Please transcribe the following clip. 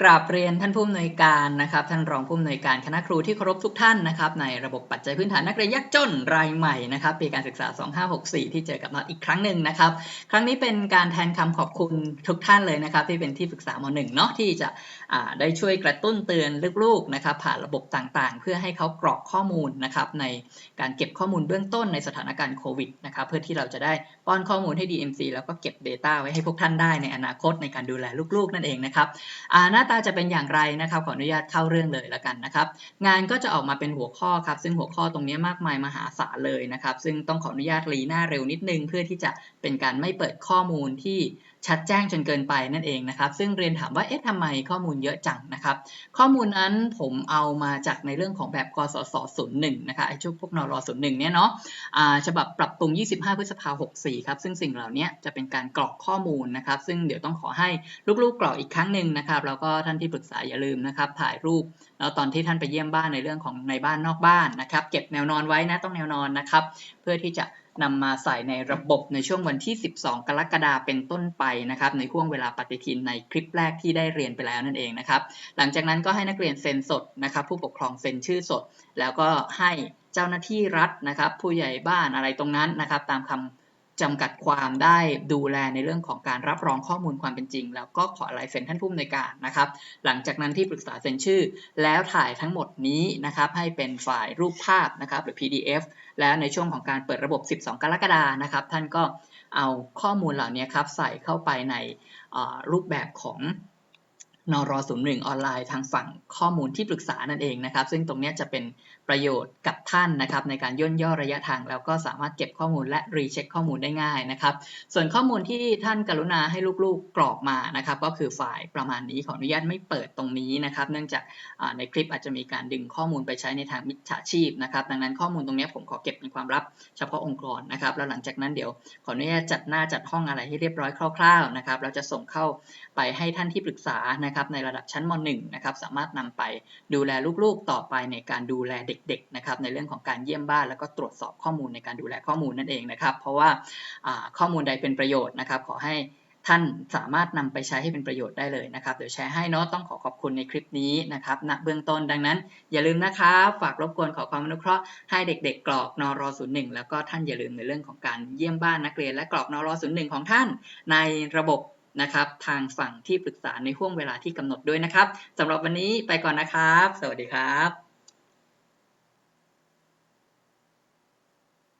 กราบเรียนท่านผู้อำนวยการนะครับ ท่านรองผู้อำนวยการคณะครูที่เคารพทุกท่านนะครับในระบบปัจจัยพื้นฐานนักเรียนยากจนรายใหม่นะครับปีการศึกษา 2564 ที่เจอกับเราอีกครั้งหนึ่งนะครับ ครั้งนี้เป็นการแทนคำขอบคุณทุกท่านเลยนะครับ ที่เป็นที่ปรึกษามหนึ่งเนาะที่จะได้ช่วยกระตุ้นเตือนลูกๆนะครับ ผ่านระบบต่างๆ เพื่อให้เขากรอกข้อมูลนะครับในการเก็บข้อมูลเบื้องต้นในสถานการณ์โควิดนะครับเพื่อที่เราจะได้ป้อนข้อมูลให้ DMC แล้วก็เก็บ Data ไว้ให้พวกท่านได้ในอนาคตในการดูแลลูกๆ นั่นเองนะครับอ่าหน้าตาจะเป็นอย่างไรนะครับขออนุญาตเข้าเรื่องเลยแล้วกันนะครับ งานก็จะออกมาเป็นหัวข้อครับ ซึ่งหัวข้อตรงนี้มากมายมหาศาลเลยนะครับ ซึ่งต้องขออนุญาตรีหน้าเร็วนิดนึง เพื่อที่จะเป็นการไม่เปิดข้อมูลที่ชัดแจ้งจนเกินไปนั่นเองนะครับ ซึ่งเรียนถามว่าเอ๊ะทำไมข้อมูลเยอะจังนะครับ ข้อมูลนั้นผมเอามาจากในเรื่องของแบบกสศ01นะคะไอ้ชุกพวกนร01เนี่ยเนาะอ่าฉบับปรับปรุง 25 พฤษภา64ครับซึ่งสิ่งเหล่านี้จะเป็นการกรอกข้อมูลนะครับ ซึ่งเดี๋ยวต้องขอให้ลูกๆกรอกอีกครั้งหนึ่งนะครับแล้วก็ท่านที่ปรึกษาอย่าลืมนะครับถ่ายรูปแล้วตอนที่ท่านไปเยี่ยมบ้านในเรื่องของในบ้านนอกบ้านนะครับ เก็บแนวนอนไว้นะต้องแนวนอนนะครับ เพื่อที่จะนำมาใส่ในระบบในช่วงวันที่ 12 กรกฎาคมเป็นต้นไปนะครับในห่วงเวลาปฏิทินในคลิปแรกที่ได้เรียนไปแล้วนั่นเองนะครับหลังจากนั้นก็ให้นักเรียนเซ็นสดนะครับ ผู้ปกครองเซ็นชื่อสด แล้วก็ให้เจ้าหน้าที่รัฐนะครับ ผู้ใหญ่บ้านอะไรตรงนั้นนะครับ ตามคำ จำกัดความได้ดูแลในเรื่องของการรับรองข้อมูลความเป็นจริง แล้วก็ขอลายเซ็นท่านผู้อำนวยการนะครับ หลังจากนั้นที่ปรึกษาเซ็นชื่อ แล้วถ่ายทั้งหมดนี้นะครับให้เป็นไฟล์รูปภาพนะครับหรือ PDF แล้วในช่วงของการเปิดระบบ 12 กรกฎานะครับ ท่านก็เอาข้อมูลเหล่านี้ครับใส่เข้าไปในรูปแบบของ นร01ออนไลน์ทางฝั่งข้อมูลที่ปรึกษานั่นเองนะครับ ซึ่งตรงนี้จะเป็นประโยชน์กับท่านนะครับ ในการย่นย่อระยะทาง แล้วก็สามารถเก็บข้อมูลและรีเช็คข้อมูลได้ง่ายนะครับ ส่วนข้อมูลที่ท่านกรุณาให้ลูกๆกรอกมานะครับ ก็คือไฟล์ประมาณนี้ขออนุญาตไม่เปิดตรงนี้นะครับ เนื่องจากในคลิปอาจจะมีการดึงข้อมูลไปใช้ในทางมิจฉาชีพนะครับ ดังนั้นข้อมูลตรงนี้ผมขอเก็บเป็นความลับเฉพาะองค์กรนะครับ แล้วหลังจากนั้นเดี๋ยวขออนุญาตจัดหน้าจัดห้องอะไรให้เรียบร้อยคร่าวๆนะครับ เราจะส่งเข้าไปให้ท่านที่ปรึกษานะครับในระดับชั้นม .1 นะครับสามารถนำไปดูแลลูกๆต่อไปในการดูแลเด็กๆนะครับในเรื่องของการเยี่ยมบ้านแล้วก็ตรวจสอบข้อมูลในการดูแลข้อมูลนั่นเองนะครับ เพราะว่าข้อมูลใดเป็นประโยชน์นะครับ ขอให้ท่านสามารถนำไปใช้ให้เป็นประโยชน์ได้เลยนะครับ เดี๋ยวแชร์ให้เนาะต้องขอขอบคุณในคลิปนี้นะครับณเบื้องต้นดังนั้น อย่าลืมนะครับฝากรบกวนขอความอนุเคราะห์ให้เด็ก ๆ กรอกนร01แล้วก็ท่านอย่าลืมในเรื่องของการเยี่ยมบ้านนักเรียนและกรอกนร01ของท่าน ในระบบ นะครับ ทางฝั่งที่ปรึกษาในห่วงเวลาที่กำหนดด้วยนะครับสำหรับวันนี้ไปก่อนนะครับ สวัสดีครับ